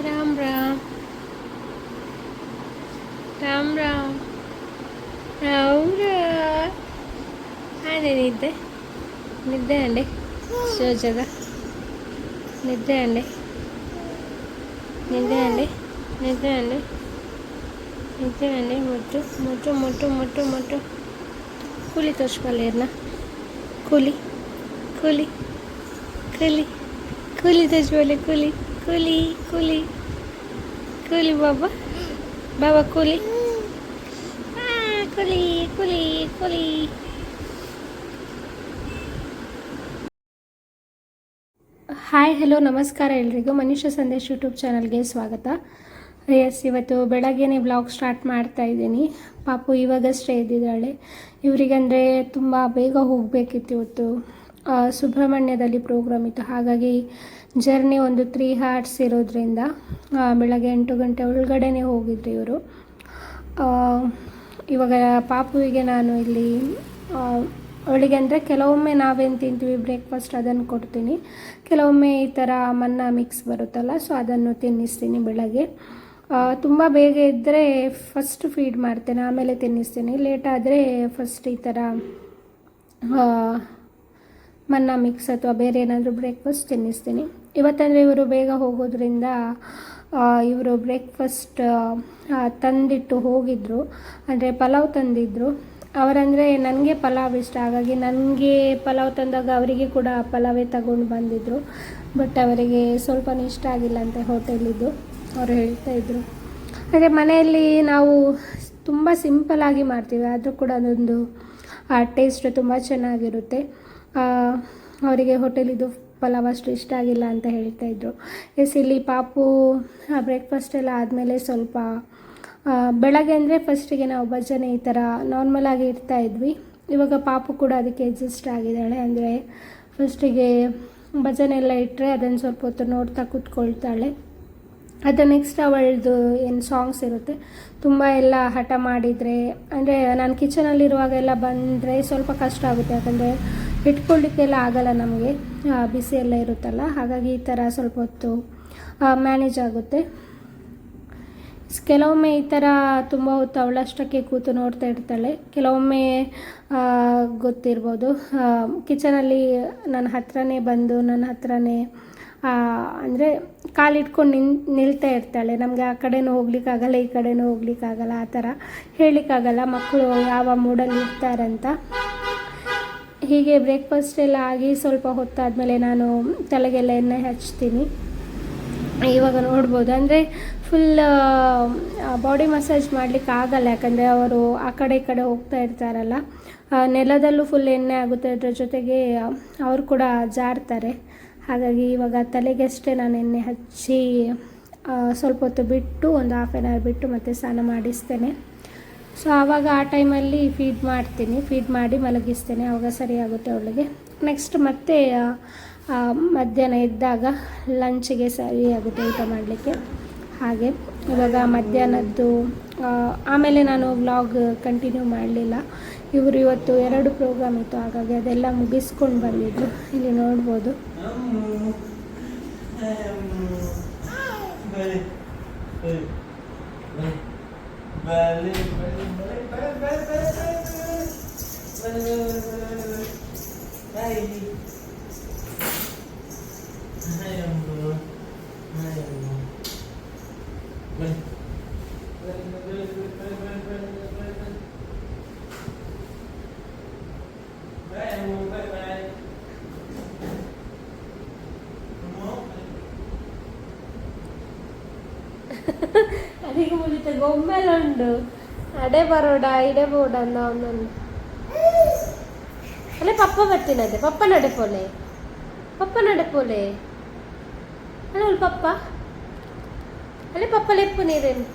राम राम राम राम राम అండి నిద్ర నిద్ర అండి చూచదా నిద్ర అండి నిద్ర అండి నిద్ర అండి నిద్ర అండి ముట్టు ముట్టు ముట్టు ముట్టు ముట్టు కూలి తోచుకోలేరునా కూలి కూలి కూలి కూలి తెచ్చుకోలే కూలి ಕೂಲಿ ಕೂಲಿ. ಕೂಲಿ ಬಾಬಾ? ಬಾಬಾ, ಕೂಲಿ. ಕೂಲಿ ಕೂಲಿ ಕೂಲಿ. ಹಾಯ್, ಹಲೋ, ನಮಸ್ಕಾರ ಎಲ್ರಿಗೂ. ಮನಿಷ ಸಂದೇಶ್ ಯೂಟ್ಯೂಬ್ ಚಾನಲ್ಗೆ ಸ್ವಾಗತ. ಎಸ್ ಇವತ್ತು ಬೆಳಗ್ಗೆನೇ ಬ್ಲಾಗ್ ಸ್ಟಾರ್ಟ್ ಮಾಡ್ತಾ ಇದ್ದೀನಿ. ಪಾಪು ಇವಾಗಷ್ಟೇ ಇದ್ದಿದ್ದಾಳೆ. ಇವರಿಗಂದರೆ ತುಂಬ ಬೇಗ ಹೋಗಬೇಕಿತ್ತು ಇವತ್ತು. ಸುಬ್ರಹ್ಮಣ್ಯದಲ್ಲಿ ಪ್ರೋಗ್ರಾಮ್ ಇತ್ತು. ಹಾಗಾಗಿ ಜರ್ನಿ ಒಂದು ತ್ರೀ ಹಾರ್ಟ್ಸ್ ಇರೋದ್ರಿಂದ ಬೆಳಗ್ಗೆ ಎಂಟು ಗಂಟೆ ಒಳಗಡೆನೇ ಹೋಗಿದ್ರು ಇವರು. ಇವಾಗ ಪಾಪುವಿಗೆ ನಾನು ಇಲ್ಲಿ ಅವಳಿಗೆ ಅಂದರೆ ಕೆಲವೊಮ್ಮೆ ನಾವೇನು ತಿಂತೀವಿ ಬ್ರೇಕ್ಫಾಸ್ಟ್ ಅದನ್ನು ಕೊಡ್ತೀನಿ. ಕೆಲವೊಮ್ಮೆ ಈ ಥರ ಮನ್ನ ಮಿಕ್ಸ್ ಬರುತ್ತಲ್ಲ ಸೊ ಅದನ್ನು ತಿನ್ನಿಸ್ತೀನಿ ಬೆಳಗ್ಗೆ. ತುಂಬ ಬೇಗ ಇದ್ದರೆ ಫಸ್ಟ್ ಫೀಡ್ ಮಾಡ್ತೇನೆ, ಆಮೇಲೆ ತಿನ್ನಿಸ್ತೀನಿ. ಲೇಟ್ ಆದರೆ ಫಸ್ಟ್ ಈ ಥರ ಮನ್ನ ಮಿಕ್ಸ್ ಅಥವಾ ಬೇರೆ ಏನಾದರೂ ಬ್ರೇಕ್ಫಾಸ್ಟ್ ತಿನ್ನಿಸ್ತೀನಿ. ಇವತ್ತಂದರೆ ಇವರು ಬೇಗ ಹೋಗೋದ್ರಿಂದ ಇವರು ಬ್ರೇಕ್ಫಾಸ್ಟ್ ತಂದಿಟ್ಟು ಹೋಗಿದ್ದರು ಅಂದರೆ ಪಲಾವ್ ತಂದಿದ್ದರು ಅವರಂದರೆ ನನಗೆ ಪಲಾವ್ ಇಷ್ಟ. ಹಾಗಾಗಿ ನನಗೆ ಪಲಾವ್ ತಂದಾಗ ಅವರಿಗೆ ಕೂಡ ಪಲಾವೇ ತಗೊಂಡು ಬಂದಿದ್ದರು ಬಟ್ ಅವರಿಗೆ ಸ್ವಲ್ಪ ಇಷ್ಟ ಆಗಿಲ್ಲ ಅಂತ ಹೋಟೆಲಿದ್ದು ಅವರು ಹೇಳ್ತಾ ಇದ್ದರು ಅಂದರೆ ಮನೆಯಲ್ಲಿ ನಾವು ತುಂಬ ಸಿಂಪಲ್ಲಾಗಿ ಮಾಡ್ತೀವಿ. ಆದರೂ ಕೂಡ ಅದೊಂದು ಟೇಸ್ಟ್ ತುಂಬ ಚೆನ್ನಾಗಿರುತ್ತೆ. ಅವರಿಗೆ ಹೋಟೆಲಿದು ಪಲಾವ್ ಅಷ್ಟು ಇಷ್ಟ ಆಗಿಲ್ಲ ಅಂತ ಹೇಳ್ತಾ ಇದ್ರು. ಎಸ್ ಇಲ್ಲಿ ಪಾಪು ಬ್ರೇಕ್ಫಾಸ್ಟ್ ಎಲ್ಲ ಆದಮೇಲೆ ಸ್ವಲ್ಪ ಬೆಳಗ್ಗೆ ಅಂದರೆ ಫಸ್ಟಿಗೆ ನಾವು ಭಜನೆ ಈ ಥರ ನಾರ್ಮಲಾಗಿ ಇಡ್ತಾ ಇದ್ವಿ. ಇವಾಗ ಪಾಪು ಕೂಡ ಅದಕ್ಕೆ ಅಡ್ಜಸ್ಟ್ ಆಗಿದ್ದಾಳೆ ಅಂದರೆ ಫಸ್ಟಿಗೆ ಭಜನೆ ಎಲ್ಲ ಇಟ್ಟರೆ ಅದನ್ನು ಸ್ವಲ್ಪ ಹೊತ್ತು ನೋಡ್ತಾ ಕೂತ್ಕೊಳ್ತಾಳೆ. ಅದು ನೆಕ್ಸ್ಟ್ ಅವಳದು ಏನು ಸಾಂಗ್ಸ್ ಇರುತ್ತೆ, ತುಂಬ ಎಲ್ಲ ಹಠ ಮಾಡಿದರೆ, ಅಂದರೆ ನಾನು ಕಿಚನಲ್ಲಿರುವಾಗೆಲ್ಲ ಬಂದರೆ ಸ್ವಲ್ಪ ಕಷ್ಟ ಆಗುತ್ತೆ. ಯಾಕಂದರೆ ಇಟ್ಕೊಳ್ಳಿಕ್ಕೆಲ್ಲ ಆಗಲ್ಲ ನಮಗೆ. ಬಿಸಿ ಎಲ್ಲ ಇರುತ್ತಲ್ಲ, ಹಾಗಾಗಿ ಈ ಥರ ಸ್ವಲ್ಪ ಹೊತ್ತು ಮ್ಯಾನೇಜ್ ಆಗುತ್ತೆ. ಕೆಲವೊಮ್ಮೆ ಈ ಥರ ತುಂಬ ಹೊತ್ತು ಅವಳಷ್ಟಕ್ಕೆ ಕೂತು ನೋಡ್ತಾ ಇರ್ತಾಳೆ. ಕೆಲವೊಮ್ಮೆ ಗೊತ್ತಿರ್ಬೋದು. ಕಿಚನಲ್ಲಿ ನನ್ನ ಹತ್ರನೇ ಬಂದು, ನನ್ನ ಹತ್ರನೇ ಅಂದರೆ ಕಾಲಿಟ್ಕೊಂಡು ನಿನ್, ನಿಲ್ತಾ ಇರ್ತಾಳೆ. ನಮಗೆ ಆ ಕಡೆನೂ ಹೋಗ್ಲಿಕ್ಕಾಗಲ್ಲ ಈ ಕಡೆನೂ ಹೋಗ್ಲಿಕ್ಕಾಗಲ್ಲ ಆ ಥರ ಹೇಳಲಿಕ್ಕಾಗಲ್ಲ ಮಕ್ಕಳು ಯಾವ ಮೂಡಲ್ಲಿ ಇರ್ತಾರಂತ ಹೀಗೆ ಬ್ರೇಕ್ಫಾಸ್ಟ್ ಎಲ್ಲ ಆಗಿ ಸ್ವಲ್ಪ ಹೊತ್ತಾದಮೇಲೆ ನಾನು ತಲೆಗೆಲ್ಲ ಎಣ್ಣೆ ಹಚ್ತೀನಿ. ಇವಾಗ ನೋಡ್ಬೋದು. ಅಂದರೆ ಫುಲ್ ಬಾಡಿ ಮಸಾಜ್ ಮಾಡಲಿಕ್ಕೆ ಆಗಲ್ಲ. ಯಾಕಂದರೆ ಅವರು ಆ ಕಡೆ ಈ ಕಡೆ ಹೋಗ್ತಾ ಇರ್ತಾರಲ್ಲ. ನೆಲದಲ್ಲೂ ಫುಲ್ ಎಣ್ಣೆ ಆಗುತ್ತೆ. ಅದರ ಜೊತೆಗೆ ಅವರು ಕೂಡ ಜಾರ್ತಾರೆ. ಹಾಗಾಗಿ ಇವಾಗ ತಲೆಗೆಷ್ಟೇ ನಾನು ಎಣ್ಣೆ ಹಚ್ಚಿ ಸ್ವಲ್ಪ ಹೊತ್ತು ಬಿಟ್ಟು, ಒಂದು ಹಾಫ್ ಆನ್ ಅವರ್ ಬಿಟ್ಟು ಮತ್ತೆ ಸ್ನಾನ ಮಾಡಿಸ್ತೇನೆ. ಸೊ ಆವಾಗ ಆ ಟೈಮಲ್ಲಿ ಫೀಡ್ ಮಾಡ್ತೀನಿ. ಫೀಡ್ ಮಾಡಿ ಮಲಗಿಸ್ತೇನೆ. ಆವಾಗ ಸರಿಯಾಗುತ್ತೆ ಅವಳಿಗೆ. ನೆಕ್ಸ್ಟ್ ಮತ್ತೆ ಮಧ್ಯಾಹ್ನ ಇದ್ದಾಗ ಲಂಚಿಗೆ ಸರಿಯಾಗುತ್ತೆ ಊಟ ಮಾಡಲಿಕ್ಕೆ. ಹಾಗೆ ಇವಾಗ ಮಧ್ಯಾಹ್ನದ್ದು ಆಮೇಲೆ ನಾನು ವ್ಲಾಗ್ ಕಂಟಿನ್ಯೂ ಮಾಡಲಿಲ್ಲ. ಇವರು ಇವತ್ತು ಎರಡು ಪ್ರೋಗ್ರಾಮ್ ಇತ್ತು. ಹಾಗಾಗಿ ಅದೆಲ್ಲ ಮುಗಿಸ್ಕೊಂಡು ಬಂದಿದ್ದು ಇಲ್ಲಿ ನೋಡ್ಬೋದು. Bale, ಮುಗಿತ ಗೊಮ್ಮೆಲುಂಡು ಅಡೆ ಬರೋಡ, ಇಡೆ ಬೋಡ ಅವನನ್ನು ಅಲ್ಲೇ ಪಪ್ಪ ಬರ್ತೀನದೆ ಪಪ್ಪ ನಡೆಪೋಲೆ ಪಪ್ಪ ನಡೆಪೋಲೆ ಅಲ್ಲ ಪಪ್ಪ. ಅಲ್ಲೇ ಪಪ್ಪ ಲೆಪ್ಪು ನೀರೇನು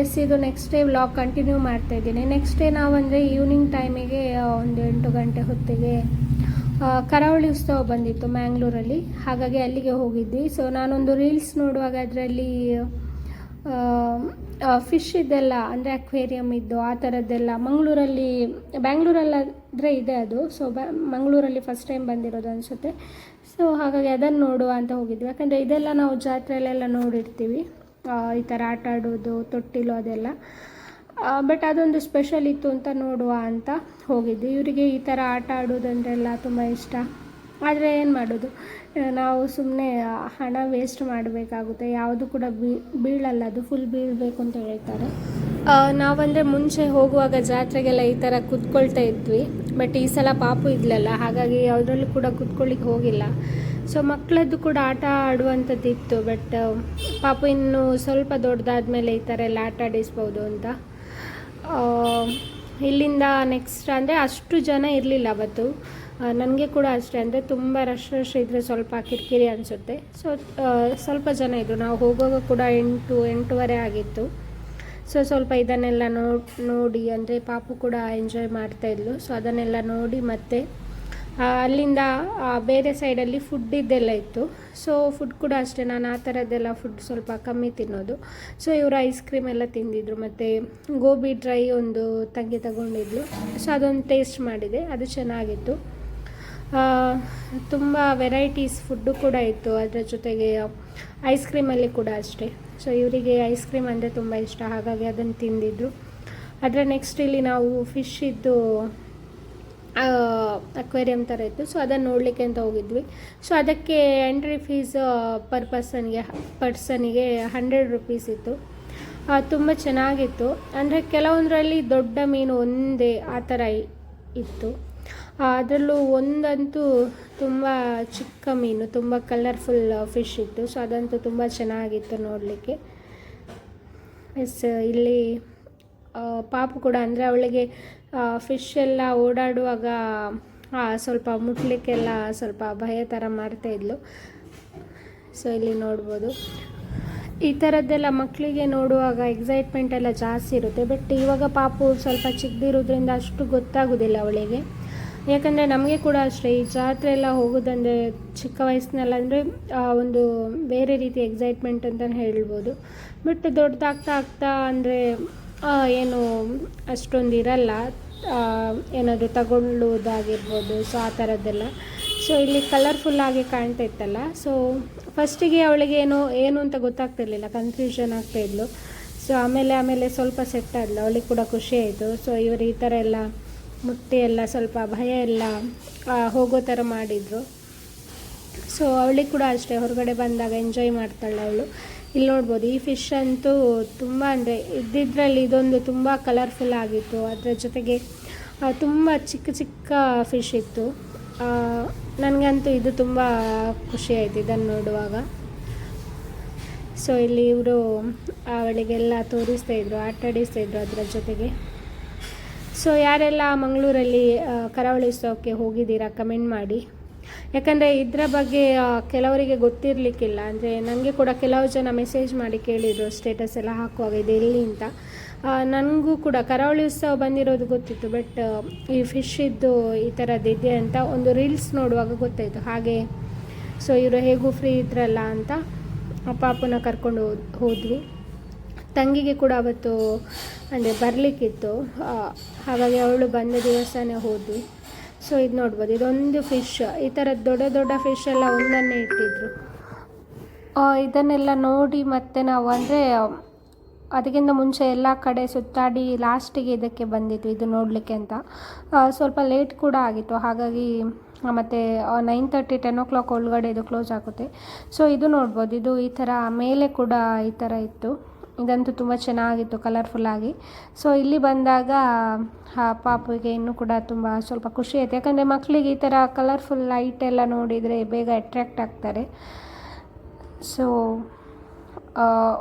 ಎಸ್, ಇದು ನೆಕ್ಸ್ಟ್ ಡೇ ವ್ಲಾಗ್ ಕಂಟಿನ್ಯೂ ಮಾಡ್ತಾ ಇದ್ದೀನಿ. ನೆಕ್ಸ್ಟ್ ಡೇ ನಾವಂದರೆ ಈವ್ನಿಂಗ್ ಟೈಮಿಗೆ ಒಂದು ಎಂಟು ಗಂಟೆ ಹೊತ್ತಿಗೆ ಕರಾವಳಿ ಉತ್ಸವ ಬಂದಿತ್ತು ಮ್ಯಾಂಗ್ಳೂರಲ್ಲಿ. ಹಾಗಾಗಿ ಅಲ್ಲಿಗೆ ಹೋಗಿದ್ವಿ. ಸೊ ನಾನೊಂದು ರೀಲ್ಸ್ ನೋಡುವಾಗ ಅದರಲ್ಲಿ ಫಿಶ್ ಇದೆಲ್ಲ, ಅಂದರೆ ಅಕ್ವೇರಿಯಮ್ ಇದ್ದು ಆ ಥರದ್ದೆಲ್ಲ ಮಂಗಳೂರಲ್ಲಿ, ಬ್ಯಾಂಗ್ಳೂರಲ್ಲಾದರೆ ಇದೆ ಅದು. ಸೊ ಬ, ಮಂಗಳೂರಲ್ಲಿ ಫಸ್ಟ್ ಟೈಮ್ ಬಂದಿರೋದು ಅನಿಸುತ್ತೆ. ಸೊ ಹಾಗಾಗಿ ಅದನ್ನು ನೋಡುವ ಅಂತ ಹೋಗಿದ್ವಿ. ಯಾಕಂದರೆ ಇದೆಲ್ಲ ನಾವು ಜಾತ್ರೆಯಲ್ಲೆಲ್ಲ ನೋಡಿರ್ತೀವಿ. ಈ ಥರ ಆಟ ಆಡೋದು, ತೊಟ್ಟಿಲು ಅದೆಲ್ಲ. ಬಟ್ ಅದೊಂದು ಸ್ಪೆಷಲ್ ಇತ್ತು ಅಂತ ನೋಡುವ ಅಂತ ಹೋಗಿದ್ವಿ ಇವರಿಗೆ ಈ ಥರ ಆಟ ಆಡೋದಂದ್ರೆಲ್ಲ ತುಂಬ ಇಷ್ಟ. ಆದರೆ ಏನು ಮಾಡೋದು? ನಾವು ಸುಮ್ಮನೆ ಹಣ ವೇಸ್ಟ್ ಮಾಡಬೇಕಾಗುತ್ತೆ. ಯಾವುದು ಕೂಡ ಬೀಳಲ್ಲ. ಅದು ಫುಲ್ ಬೀಳಬೇಕು ಅಂತ ಹೇಳ್ತಾರೆ. ನಾವಂದರೆ ಮುಂಚೆ ಹೋಗುವಾಗ ಜಾತ್ರೆಗೆಲ್ಲ ಈ ಥರ ಕುತ್ಕೊಳ್ತಾ ಇದ್ವಿ. ಬಟ್ ಈ ಸಲ ಪಾಪು ಇದ್ಲಲ್ಲ, ಹಾಗಾಗಿ ಯಾವುದ್ರಲ್ಲೂ ಕೂಡ ಕೂತ್ಕೊಳ್ಳಿಕ್ಕೆ ಹೋಗಿಲ್ಲ. ಸೊ ಮಕ್ಕಳದ್ದು ಕೂಡ ಆಟ ಆಡುವಂಥದ್ದು ಇತ್ತು ಬಟ್ ಪಾಪು ಇನ್ನು ಸ್ವಲ್ಪ ದೊಡ್ಡದಾದ ಮೇಲೆ ಈ ಥರ ಎಲ್ಲ ಆಟ ಆಡಿಸ್ಬೋದು ಅಂತ. ಇಲ್ಲಿಂದ ನೆಕ್ಸ್ಟ್ ಅಂದರೆ ಅಷ್ಟು ಜನ ಇರಲಿಲ್ಲ ಅವತ್ತು. ನನಗೆ ಕೂಡ ಅಷ್ಟೇ, ಅಂದರೆ ತುಂಬ ರಶ್ ರಶ್ ಇದ್ದರೆ ಸ್ವಲ್ಪ ಕಿರಿಕಿರಿ ಅನಿಸುತ್ತೆ. ಸೊ ಸ್ವಲ್ಪ ಜನ ಇದ್ದರು ನಾವು ಹೋಗುವಾಗ ಕೂಡ ಎಂಟು, ಎಂಟೂವರೆ ಆಗಿತ್ತು. ಸೊ ಸ್ವಲ್ಪ ಇದನ್ನೆಲ್ಲ ನೋಡ್, ನೋಡಿ, ಅಂದರೆ ಪಾಪು ಕೂಡ ಎಂಜಾಯ್ ಮಾಡ್ತಾಯಿದ್ಲು ಸೊ ಅದನ್ನೆಲ್ಲ ನೋಡಿ ಮತ್ತೆ ಅಲ್ಲಿಂದ ಬೇರೆ ಸೈಡಲ್ಲಿ ಫುಡ್ ಇದ್ದೆಲ್ಲ ಇತ್ತು. ಸೊ ಫುಡ್ ಕೂಡ ಅಷ್ಟೇ. ನಾನು ಆ ಥರದ್ದೆಲ್ಲ ಫುಡ್ ಸ್ವಲ್ಪ ಕಮ್ಮಿ ತಿನ್ನೋದು. ಸೊ ಇವರು ಐಸ್ ಕ್ರೀಮ್ ಎಲ್ಲ ತಿಂದಿದ್ರು. ಮತ್ತು ಗೋಬಿ ಡ್ರೈ ಒಂದು ತಂಗಿ ತಗೊಂಡಿದ್ಲು. ಸೊ ಅದೊಂದು ಟೇಸ್ಟ್ ಮಾಡಿದೆ. ಅದು ಚೆನ್ನಾಗಿತ್ತು. ತುಂಬ ವೆರೈಟೀಸ್ ಫುಡ್ಡು ಕೂಡ ಇತ್ತು. ಅದರ ಜೊತೆಗೆ ಐಸ್ ಕ್ರೀಮಲ್ಲಿ ಕೂಡ ಅಷ್ಟೇ. ಸೊ ಇವರಿಗೆ ಐಸ್ ಕ್ರೀಮ್ ಅಂದರೆ ತುಂಬ ಇಷ್ಟ. ಹಾಗಾಗಿ ಅದನ್ನು ತಿಂದಿದ್ರು. ಅದರ ನೆಕ್ಸ್ಟ್ ಇಲ್ಲಿ ನಾವು ಫಿಶ್ ಇದ್ದು ಅಕ್ವೇರಿಯಂ ಥರ ಇತ್ತು. ಸೊ ಅದನ್ನು ನೋಡಲಿಕ್ಕೆ ಅಂತ ಹೋಗಿದ್ವಿ. ಸೊ ಅದಕ್ಕೆ ಎಂಟ್ರಿ ಫೀಸ್ ಪರ್ ಪರ್ಸನ್ಗೆ ಪರ್ಸನಿಗೆ ಹಂಡ್ರೆಡ್ ರುಪೀಸ್ ಇತ್ತು. ತುಂಬ ಚೆನ್ನಾಗಿತ್ತು. ಅಂದರೆ ಕೆಲವೊಂದರಲ್ಲಿ ದೊಡ್ಡ ಮೀನು ಒಂದೇ ಆ ಥರ ಇತ್ತು. ಅದರಲ್ಲೂ ಒಂದಂತೂ ತುಂಬ ಚಿಕ್ಕ ಮೀನು, ತುಂಬ ಕಲರ್ಫುಲ್ ಫಿಶ್ ಇತ್ತು. ಸೊ ಅದಂತೂ ತುಂಬ ಚೆನ್ನಾಗಿತ್ತು ನೋಡಲಿಕ್ಕೆ. ಎಸ್ ಇಲ್ಲಿ ಪಾಪು ಕೂಡ ಅಂದರೆ ಅವಳಿಗೆ ಫಿಶ್ ಎಲ್ಲ ಓಡಾಡುವಾಗ ಸ್ವಲ್ಪ ಮುಟ್ಲಿಕ್ಕೆಲ್ಲ ಸ್ವಲ್ಪ ಭಯ ಥರ ಮಾಡ್ತಾ ಇದ್ಲು. ಸೊ ಇಲ್ಲಿ ನೋಡ್ಬೋದು. ಈ ಥರದ್ದೆಲ್ಲ ಮಕ್ಕಳಿಗೆ ನೋಡುವಾಗ ಎಕ್ಸೈಟ್ಮೆಂಟ್ ಎಲ್ಲ ಜಾಸ್ತಿ ಇರುತ್ತೆ. ಬಟ್ ಇವಾಗ ಪಾಪು ಸ್ವಲ್ಪ ಚಿಕ್ಕದಿರೋದ್ರಿಂದ ಅಷ್ಟು ಗೊತ್ತಾಗೋದಿಲ್ಲ ಅವಳಿಗೆ. ಯಾಕಂದರೆ ನಮಗೆ ಕೂಡ ಅಷ್ಟೇ, ಈ ಜಾತ್ರೆ ಎಲ್ಲ ಹೋಗೋದಂದರೆ ಚಿಕ್ಕ ವಯಸ್ಸಿನಲ್ಲಂದರೆ ಒಂದು ಬೇರೆ ರೀತಿ ಎಕ್ಸೈಟ್ಮೆಂಟ್ ಅಂತಲೇ ಹೇಳ್ಬೋದು. ಬಟ್ ದೊಡ್ಡದಾಗ್ತಾ ಆಗ್ತಾ ಅಂದರೆ ಏನು, ಅಷ್ಟೊಂದು ಇರಲ್ಲ. ಏನಾದರೂ ತಗೊಳ್ಳುವುದಾಗಿರ್ಬೋದು ಸೊ ಆ ಥರದ್ದೆಲ್ಲ ಸೊ ಇಲ್ಲಿ ಕಲರ್ಫುಲ್ ಆಗಿ ಕಾಣ್ತಾ ಇತ್ತಲ್ಲ. ಸೊ ಫಸ್ಟಿಗೆ ಅವಳಿಗೆ ಏನು ಏನು ಅಂತ ಗೊತ್ತಾಗ್ತಿರ್ಲಿಲ್ಲ. ಕನ್ಫ್ಯೂಷನ್ ಆಗ್ತಾ ಇದ್ಲು. ಸೊ ಆಮೇಲೆ ಆಮೇಲೆ ಸ್ವಲ್ಪ ಸೆಟ್ ಆದ್ಲು. ಅವಳಿಗೆ ಕೂಡ ಖುಷಿ ಆಯಿತು. ಸೊ ಇವರು ಈ ಥರ ಎಲ್ಲ ಮುಟ್ಟಿ ಎಲ್ಲ, ಸ್ವಲ್ಪ ಭಯ ಎಲ್ಲ ಹೋಗೋ ಥರ ಮಾಡಿದರು. ಸೊ ಅವಳಿಗೆ ಕೂಡ ಅಷ್ಟೇ. ಹೊರಗಡೆ ಬಂದಾಗ ಎಂಜಾಯ್ ಮಾಡ್ತಾಳೆ ಅವಳು. ಇಲ್ಲಿ ನೋಡ್ಬೋದು, ಈ ಫಿಶ್ ಅಂತೂ ತುಂಬ ಅಂದರೆ ಇದ್ದಿದ್ರಲ್ಲಿ ಇದೊಂದು ತುಂಬ ಕಲರ್ಫುಲ್ ಆಗಿತ್ತು. ಅದರ ಜೊತೆಗೆ ತುಂಬ ಚಿಕ್ಕ ಚಿಕ್ಕ ಫಿಶ್ ಇತ್ತು. ನನಗಂತೂ ಇದು ತುಂಬ ಖುಷಿ ಆಯಿತು ಇದನ್ನು ನೋಡುವಾಗ. ಸೊ ಇಲ್ಲಿ ಇವರು ಅವಳಿಗೆಲ್ಲ ತೋರಿಸ್ತಾ ಇದ್ರು ಆಟಾಡಿಸ್ತಾ ಇದ್ರು ಅದರ ಜೊತೆಗೆ. ಸೊ ಯಾರೆಲ್ಲ ಮಂಗಳೂರಲ್ಲಿ ಕರಾವಳಿ ಉತ್ಸವಕ್ಕೆ ಹೋಗಿದ್ದೀರಾ ಕಮೆಂಟ್ ಮಾಡಿ. ಯಾಕಂದರೆ ಇದರ ಬಗ್ಗೆ ಕೆಲವರಿಗೆ ಗೊತ್ತಿರಲಿಕ್ಕಿಲ್ಲ. ಅಂದರೆ ನನಗೆ ಕೂಡ ಕೆಲವು ಜನ ಮೆಸೇಜ್ ಮಾಡಿ ಕೇಳಿದರು ಸ್ಟೇಟಸ್ ಎಲ್ಲ ಹಾಕುವಾಗ ಇದು ಎಲ್ಲಿ ಅಂತ. ನನಗೂ ಕೂಡ ಕರಾವಳಿ ಉತ್ಸವ ಬಂದಿರೋದು ಗೊತ್ತಿತ್ತು ಬಟ್ ಈ ಫಿಶ್ ಇದ್ದು ಈ ಥರದ್ದು ಇದೆ ಅಂತ ಒಂದು ರೀಲ್ಸ್ ನೋಡುವಾಗ ಗೊತ್ತಾಯಿತು. ಹಾಗೆ ಸೊ ಇವರು ಹೇಗೂ ಫ್ರೀ ಇದ್ರಲ್ಲ ಅಂತ ಪಾಪನ ಕರ್ಕೊಂಡು ಹೋದ್, ಹೋದ್ವಿ. ತಂಗಿಗೆ ಕೂಡ ಅವತ್ತು, ಅಂದರೆ ಬರಲಿಕ್ಕಿತ್ತು. ಹಾಗಾಗಿ ಅವಳು ಬಂದ ದಿವಸನೇ ಹೋದ್ವಿ. ಸೊ ಇದು ನೋಡ್ಬೋದು. ಇದೊಂದು ಫಿಶ್ ಈ ಥರ ದೊಡ್ಡ ದೊಡ್ಡ ಫಿಶ್ ಎಲ್ಲ ಒಂದನ್ನೇ ಇಟ್ಟಿದ್ರು. ಇದನ್ನೆಲ್ಲ ನೋಡಿ ಮತ್ತೆ ನಾವು ಅಂದರೆ, ಅದಕ್ಕಿಂತ ಮುಂಚೆ ಎಲ್ಲ ಕಡೆ ಸುತ್ತಾಡಿ ಲಾಸ್ಟಿಗೆ ಇದಕ್ಕೆ ಬಂದಿದ್ವಿ, ಇದು ನೋಡಲಿಕ್ಕೆ ಅಂತ. ಸ್ವಲ್ಪ ಲೇಟ್ ಕೂಡ ಆಗಿತ್ತು. ಹಾಗಾಗಿ ಮತ್ತೆ nine thirty ten o'clock ಒಳಗಡೆ ಇದು ಕ್ಲೋಸ್ ಆಗುತ್ತೆ. ಸೊ ಇದು ನೋಡ್ಬೋದು. ಇದು ಈ ಥರ ಮೇಲೆ ಕೂಡ ಈ ಥರ ಇತ್ತು. ಇದಂತೂ ತುಂಬ ಚೆನ್ನಾಗಿತ್ತು ಕಲರ್ಫುಲ್ಲಾಗಿ ಸೊ ಇಲ್ಲಿ ಬಂದಾಗ ಪಾಪುಗೆ ಇನ್ನೂ ಕೂಡ ತುಂಬ ಸ್ವಲ್ಪ ಖುಷಿ ಆಯಿತು. ಯಾಕಂದರೆ ಮಕ್ಕಳಿಗೆ ಈ ಥರ ಕಲರ್ಫುಲ್ ಲೈಟ್ ಎಲ್ಲ ನೋಡಿದರೆ ಬೇಗ ಅಟ್ರ್ಯಾಕ್ಟ್ ಆಗ್ತಾರೆ. ಸೊ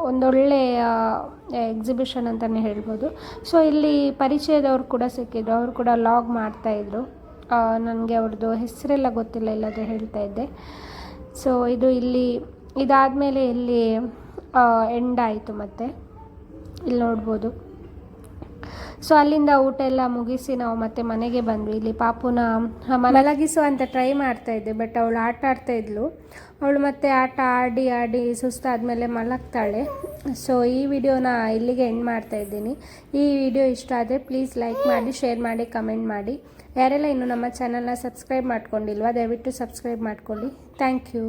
ಒಂದೊಳ್ಳೆಯ ಎಕ್ಸಿಬಿಷನ್ ಅಂತಲೇ ಹೇಳ್ಬೋದು. ಸೊ ಇಲ್ಲಿ ಪರಿಚಯದವ್ರು ಕೂಡ ಸಿಕ್ಕಿದ್ರು. ಅವರು ಕೂಡ ಲಾಗ್ ಮಾಡ್ತಾಯಿದ್ರು ನನಗೆ ಅವ್ರದ್ದು ಹೆಸರೆಲ್ಲ ಗೊತ್ತಿಲ್ಲ ಇಲ್ಲದ್ರೆ ಹೇಳ್ತಾ ಇದ್ದೆ. ಸೊ ಇದು ಇಲ್ಲಿ, ಇದಾದಮೇಲೆ ಇಲ್ಲಿ ಎಂಡ್ ಆಯಿತು ಮತ್ತೆ. ಇಲ್ಲಿ ನೋಡ್ಬೋದು. ಸೊ ಅಲ್ಲಿಂದ ಊಟ ಎಲ್ಲ ಮುಗಿಸಿ ನಾವು ಮತ್ತೆ ಮನೆಗೆ ಬಂದ್ವಿ. ಇಲ್ಲಿ ಪಾಪುನ ಮಲಗಿಸುವಂತ ಟ್ರೈ ಮಾಡ್ತಾ ಇದ್ದೆ ಬಟ್ ಅವಳು ಆಟ ಆಡ್ತಾ ಇದ್ಲು. ಅವಳು ಮತ್ತೆ ಆಟ ಆಡಿ ಆಡಿ ಸುಸ್ತಾದ್ಮೇಲೆ ಮಲಗ್ತಾಳೆ. ಸೊ ಈ ವಿಡಿಯೋನ ಇಲ್ಲಿಗೆ ಎಂಡ್ ಮಾಡ್ತಾ ಇದ್ದೀನಿ. ಈ ವಿಡಿಯೋ ಇಷ್ಟ ಆದರೆ ಪ್ಲೀಸ್ ಲೈಕ್ ಮಾಡಿ ಶೇರ್ ಮಾಡಿ ಕಮೆಂಟ್ ಮಾಡಿ. ಯಾರೆಲ್ಲ ಇನ್ನು ನಮ್ಮ ಚಾನಲ್ನ ಸಬ್ಸ್ಕ್ರೈಬ್ ಮಾಡ್ಕೊಂಡಿಲ್ವಾ, ದಯವಿಟ್ಟು ಸಬ್ಸ್ಕ್ರೈಬ್ ಮಾಡ್ಕೊಳ್ಳಿ. Thank you